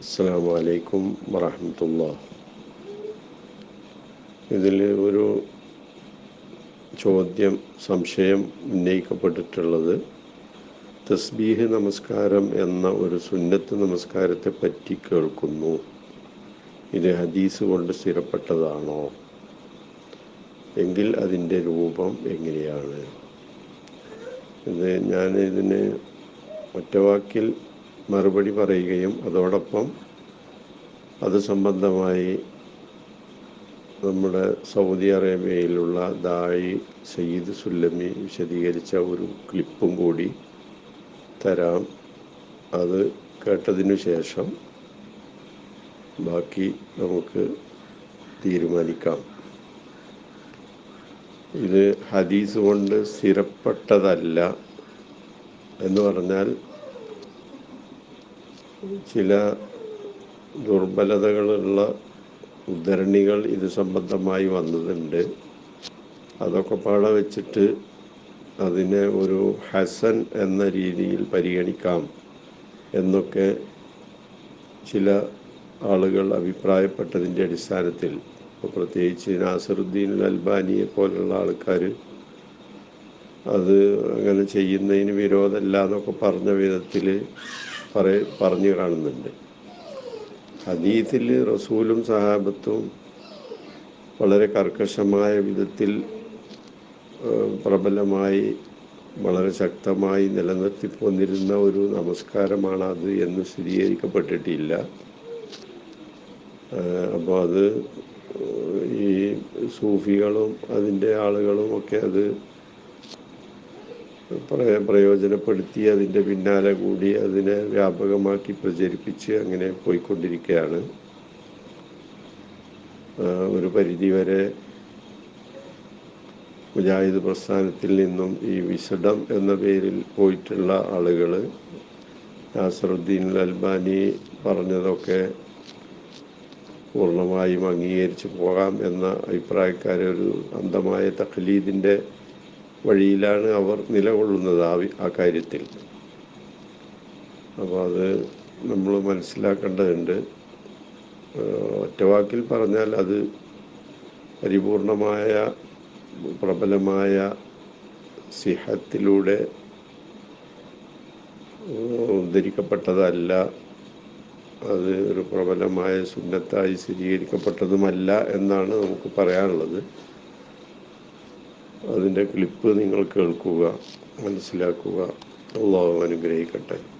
അസ്സാം വലൈക്കും വറഹമത്തുള്ള ഇതിൽ ഒരു ചോദ്യം സംശയം ഉന്നയിക്കപ്പെട്ടിട്ടുള്ളത് തസ്ബീഹ് നമസ്കാരം എന്ന ഒരു സുന്നത്ത് നമസ്കാരത്തെ പറ്റി കേൾക്കുന്നു. ഇത് ഹദീസ് കൊണ്ട് സ്ഥിരപ്പെട്ടതാണോ? എങ്കിൽ അതിന്റെ രൂപം എങ്ങനെയാണ്? ഇത് ഞാൻ ഒറ്റവാക്കിൽ മറുപടി പറയുകയും അതോടൊപ്പം അത് സംബന്ധമായി നമ്മുടെ സൗദി അറേബ്യയിലുള്ള ദായി സയ്യിദ് സുല്ലമി വിശദീകരിച്ച ഒരു ക്ലിപ്പും കൂടി തരാം. അത് കേട്ടതിനു ശേഷം ബാക്കി നമുക്ക് തീരുമാനിക്കാം. ഇത് ഹദീസ് കൊണ്ട് സ്ഥിരപ്പെട്ടതല്ല എന്ന് പറഞ്ഞാൽ ചില ദുർബലതകളുള്ള ഉദ്ധരണികൾ ഇത് സംബന്ധമായി വന്നതുണ്ട്. അതൊക്കെ പാടെ വെച്ചിട്ട് അതിനെ ഒരു ഹസൻ എന്ന രീതിയിൽ പരിഗണിക്കാം എന്നൊക്കെ ചില ആളുകൾ അഭിപ്രായപ്പെട്ടതിന്റെ അടിസ്ഥാനത്തിൽ. ഇപ്പോൾ പ്രത്യേകിച്ച് നാസറുദ്ദീൻ അൽബാനിയെ പോലുള്ള ആൾക്കാർ അത് അങ്ങനെ ചെയ്യുന്നതിന് വിരോധമല്ല എന്നൊക്കെ പറഞ്ഞ വിധത്തിൽ പറ പറഞ്ഞു കാണുന്നുണ്ട്. ഹദീത്തിൽ റസൂലും സഹാബത്തും വളരെ കർക്കശമായ വിധത്തിൽ പ്രബലമായി വളരെ ശക്തമായി നിലനിർത്തിപ്പോന്നിരുന്ന ഒരു നമസ്കാരമാണ് അത് എന്ന് സ്ഥിരീകരിക്കപ്പെട്ടിട്ടില്ല. അപ്പോൾ അത് ഈ സൂഫികളും അതിന്റെ ആളുകളും ഒക്കെ അത് പ്രയോജനപ്പെടുത്തി അതിന്റെ പിന്നാലെ കൂടി അതിനെ വ്യാപകമാക്കി പ്രചരിപ്പിച്ച് അങ്ങനെ പോയിക്കൊണ്ടിരിക്കുകയാണ് ഒരു പരിധിവരെ മുജാഹിദ് പ്രസ്ഥാനത്തിൽ നിന്നും ഈ വിശദം എന്ന പേരിൽ പോയിട്ടുള്ള ആളുകൾ നാസറുദ്ദീൻ അൽബാനി പറഞ്ഞതൊക്കെ പൂർണമായും അംഗീകരിച്ച് പോകാം എന്ന അഭിപ്രായക്കാരൊരു അന്ധമായ തഖലീദിന്റെ വഴിയിലാണ് അവർ നിലകൊള്ളുന്നത് ആ ആ കാര്യത്തിൽ. അപ്പോൾ അത് നമ്മൾ മനസ്സിലാക്കേണ്ടതുണ്ട്. ഒറ്റവാക്കിൽ പറഞ്ഞാൽ അത് പരിപൂർണമായ പ്രബലമായ സിഹത്തിലൂടെ ഉദ്ധരിക്കപ്പെട്ടതല്ല. അത് ഒരു പ്രബലമായ സുന്നത്തായി സ്ഥിരീകരിക്കപ്പെട്ടതുമല്ല എന്നാണ് നമുക്ക് പറയാനുള്ളത്. അതിന്റെ ക്ലിപ്പ് നിങ്ങൾ കേൾക്കുക മനസ്സിലാക്കുക. അള്ളാഹു അനുഗ്രഹിക്കട്ടെ.